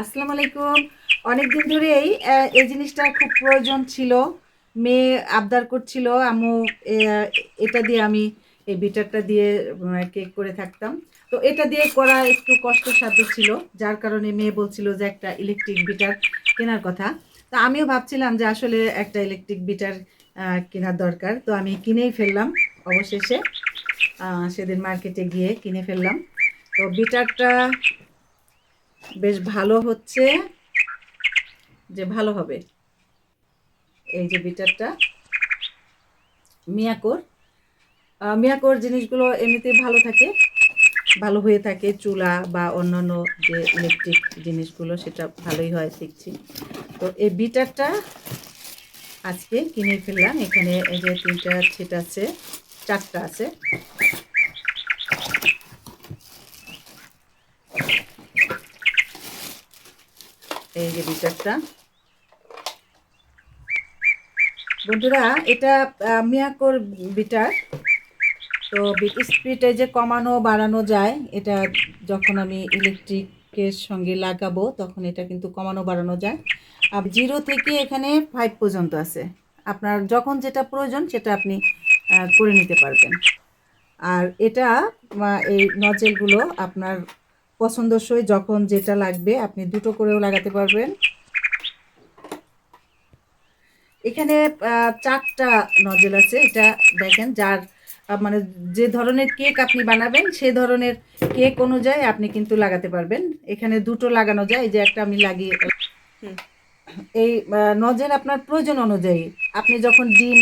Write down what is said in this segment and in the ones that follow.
আসসালামু আলাইকুম। অনেকদিন ধরেই এই জিনিসটা খুব প্রয়োজন ছিল। মেয়ে আবদার করছিল আমু এটা দিয়ে আমি এই বিটারটা দিয়ে কেক করে থাকতাম। তো এটা দিয়ে করা একটু কষ্টসাধ্য ছিল, যার কারণে মেয়ে বলছিল যে একটা ইলেকট্রিক বিটার কেনার কথা। তা আমিও ভাবছিলাম যে আসলে একটা ইলেকট্রিক বিটার কেনার দরকার। তো আমি কিনেই ফেললাম অবশেষে। সেদিন মার্কেটে গিয়ে কিনে ফেললাম। তো বিটারটা বেশ ভালো হচ্ছে যে ভালো হবে। এই যে বিটারটা। মিয়াকোর। মিয়াকোর জিনিসগুলো এমনিতে ভালো থাকে। ভালো হয়ে থাকে চুলা বা অন্যান্য যে ইলেকট্রিক জিনিসগুলো, সেটা ভালোই হয় দেখছি। তো এই বিটারটা আজকে কিনে ফেললাম। এখানে এই যে তিনটা ছিট আছে, চারটা আছে। এই যে বিটারটা বন্ধুরা, এটা মিয়াকোর বিটার তো স্পিডে যে কমানো, বাড়ানো যায়, এটা যখন আমি ইলেকট্রিকের সঙ্গে লাগাবো, তখন এটা কিন্তু কমানো, বাড়ানো যায়। আর জিরো থেকে এখানে ফাইভ পর্যন্ত আছে। আপনার যখন যেটা প্রয়োজন, সেটা আপনি করে নিতে পারবেন। আর এটা এই নজেলগুলো আপনার পছন্দসই যখন যেটা লাগবে আপনি দুটো করেও লাগাতে পারবেন। এখানে চারটা নজেল আছে এটা দেখেন যার মানে যে ধরনের কেক আপনি বানাবেন সে ধরনের কেক অনুযায়ী আপনি কিন্তু লাগাতে পারবেন। এখানে দুটো লাগানো যায় এই যে একটা আমি লাগিয়ে এই নজেল আপনার প্রয়োজন অনুযায়ী। আপনি যখন ডিম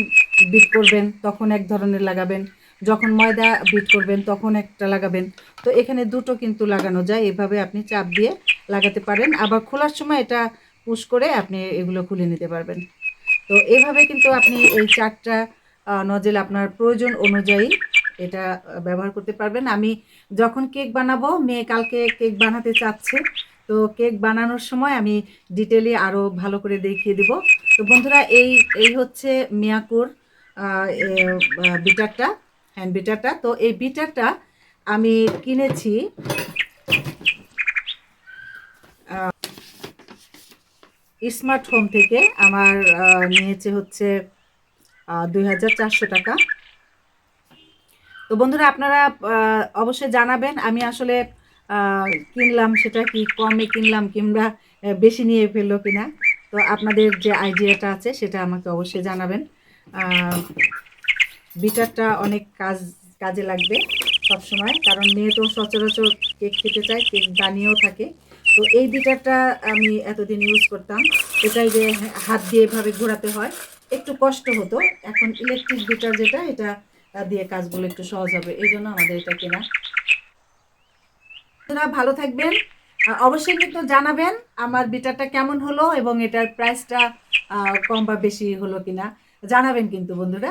বিট করবেন তখন এক ধরনের লাগাবেন। যখন ময়দা বিট করবেন, তখন একটা লাগাবেন। তো এখানে দুটো কিন্তু লাগানো যায়, এভাবে আপনি চাপ দিয়ে লাগাতে পারেন। আবার খোলার সময় এটা পুশ করে আপনি এগুলো খুলে নিতে পারবেন। তো এভাবে কিন্তু আপনি এই চারটা নজেল আপনার প্রয়োজন অনুযায়ী এটা ব্যবহার করতে পারবেন। আমি যখন কেক বানাবো, মেয়ে কালকে কেক বানাতে চাচ্ছে, তো কেক বানানোর সময় আমি ডিটেলি আরও ভালো করে দেখিয়ে দিব। তো বন্ধুরা, এই এই হচ্ছে মিয়াকুর বিটারটা। হ্যান্ড বিটারটা। তো এই বিটারটা আমি কিনেছি স্মার্ট হোম থেকে। আমার নিয়েছে হচ্ছে দুই হাজার চারশো টাকা। তো বন্ধুরা আপনারা অবশ্যই জানাবেন, আমি আসলে কিনলাম সেটা কি, কমে কিনলাম কিংবা বেশি নিয়ে ফেলল কিনা। তো আপনাদের যে আইডিয়াটা আছে সেটা আমাকে অবশ্যই জানাবেন। বিটারটা অনেক কাজ, কাজে লাগবে সবসময়, কারণ মেয়ে তো সচরাচর কেক খেতে চায়, কেক বানিয়েও থাকে। তো এই বিটারটা আমি এতদিন ইউজ করতাম, এটাই যে হাত দিয়ে এভাবে ঘোরাতে হয়, একটু কষ্ট হতো। এখন ইলেকট্রিক বিটার যেটা, এটা দিয়ে কাজগুলো একটু সহজ হবে, এই জন্য আমাদের এটা কেনা। ভালো থাকবেন। অবশ্যই কিন্তু জানাবেন আমার বিটারটা কেমন হলো এবং এটার প্রাইসটা কম বা বেশি হলো কিনা। জানাবেন কিন্তু বন্ধুরা।